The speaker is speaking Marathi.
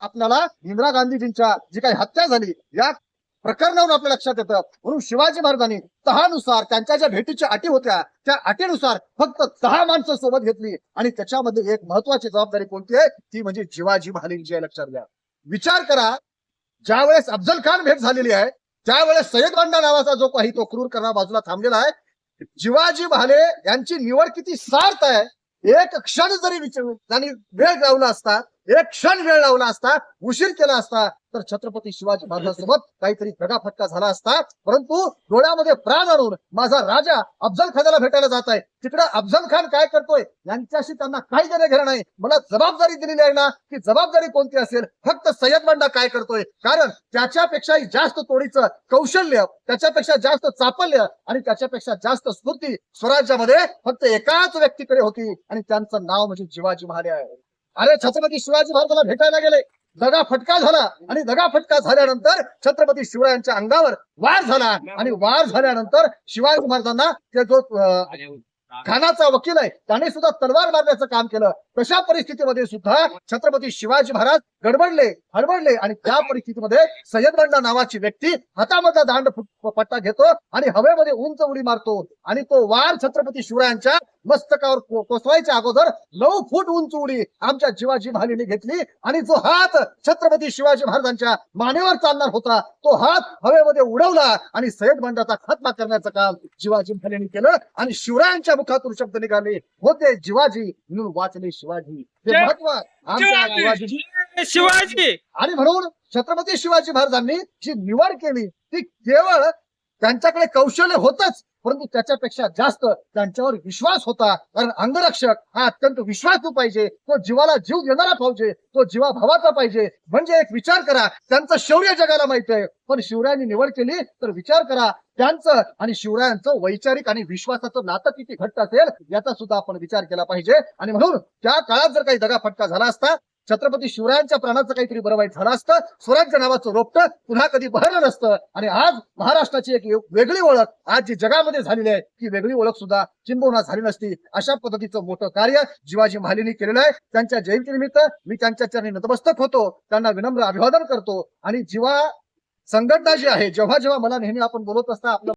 आपल्याला इंदिरा गांधीजींच्या जी काही हत्या झाली या प्रकरणावरून आपल्या लक्षात येतं. म्हणून शिवाजी महाराजांनी तहानुसार त्यांच्या ज्या भेटीच्या अटी होत्या त्या अटीनुसार फक्त दहा माणसं सोबत घेतली. आणि त्याच्यामध्ये एक महत्वाची जबाबदारी कोणती आहे? ती म्हणजे शिवाजी महाराजांची लक्षात घ्या. विचार करा ज्यावेळेस अफजल खान भेट झालेली आहे त्यावेळेस सय्यद बांडा नावाचा जो काही तो क्रूर करणार बाजूला थांबलेला आहे शिवाजी भाले यांची निवड किती सार्थ आहे एक क्षण जरी विचार त्यांनी वेळ लावला असता एक क्षण वेळ लावला असता उशीर केला असता तर छत्रपती शिवाजी महाराजांसोबत काहीतरी दगाफटका झाला असता परंतु डोळ्यामध्ये प्राण आणून माझा राजा अफजल खानाला भेटायला जात आहे. तिकडे अफजल खान काय करतोय? यांच्याशी त्यांना काही देणे घेणं नाही. मला जबाबदारी दिलेली आहे ना की जबाबदारी कोणती असेल? फक्त सय्यद बंडा काय करतोय? कारण त्याच्यापेक्षाही जास्त तोडीचं कौशल्य त्याच्यापेक्षा जास्त चापल्य आणि त्याच्यापेक्षा जास्त स्फूर्ती स्वराज्यामध्ये फक्त एकाच व्यक्तीकडे होती आणि त्यांचं नाव म्हणजे शिवाजी महाराज. आहे अरे छत्रपती शिवाजी महाराजांना भेटायला गेले. दगा फटका झाला आणि दगा फटका झाल्यानंतर छत्रपती शिवरायांच्या अंगावर वार झाला आणि वार झाल्यानंतर शिवाजी महाराजांना ते जो खानाचा वकील आहे त्याने सुद्धा तलवार मारण्याचं काम केलं. तशा परिस्थितीमध्ये सुद्धा छत्रपती शिवाजी महाराज गडबडले हडबडले आणि त्या परिस्थितीमध्ये सय्यदबंडा नावाची व्यक्ती हातामधला दांड पट्टा घेतो आणि हवेमध्ये उंच उडी मारतो आणि तो वार छत्रपती शिवरायांच्या मस्तकावर कोसवायच्या अगोदर नऊ फूट उंच उडी आमच्या शिवाजी महालीने घेतली. आणि जो हात छत्रपती शिवाजी महाराजांच्या मानेवर चालणार होता तो हात हवेमध्ये उडवला आणि सय्यद बंडाचा खात्मा करण्याचं काम शिवाजी महालीने केलं. आणि शिवरायांच्या मुखातून शब्द निघाले. होते जिवाजी म्हणून वाचले शिवाजी. हे जय- महत्त्व आमच्या शिवाजी! आणि म्हणून छत्रपती शिवाजी महाराजांनी जी निवड केली ती केवळ त्यांच्याकडे कौशल्य होतच. परंतु त्याच्यापेक्षा जास्त त्यांच्यावर विश्वास होता. कारण अंगरक्षक हा अत्यंत विश्वासू पाहिजे. तो जीवाला जीव देणारा पाहिजे. तो जीवा भावाचा पाहिजे. म्हणजे एक विचार करा. त्यांचं शौर्य जगाला माहीत आहे. पण शिवरायांनी निवड केली तर विचार करा. त्यांचं आणि शिवरायांचं वैचारिक आणि विश्वासाचं नातं किती घट्ट असेल याचा सुद्धा आपण विचार केला पाहिजे. आणि म्हणून त्या काळात जर काही दगाफटका झाला असता छत्रपती शिवरायांच्या प्राणाचं काहीतरी बरं वाईट झालं असतं स्वराज्य नावाचं रोपटं पुन्हा कधी बहरलं नसतं. आणि आज महाराष्ट्राची एक वेगळी ओळख आज जी जगामध्ये झालेली आहे ती वेगळी ओळख सुद्धा चिंबवना झाली नसती. अशा पद्धतीचं मोठं कार्य शिवाजी महालीनी केलेलं आहे. त्यांच्या जयंतीनिमित्त मी त्यांच्या चरणी नतमस्तक होतो. त्यांना विनम्र अभिवादन करतो. आणि जीवा संघटना जी आहे जेव्हा जेव्हा मला नेहमी आपण बोलत असता आपलं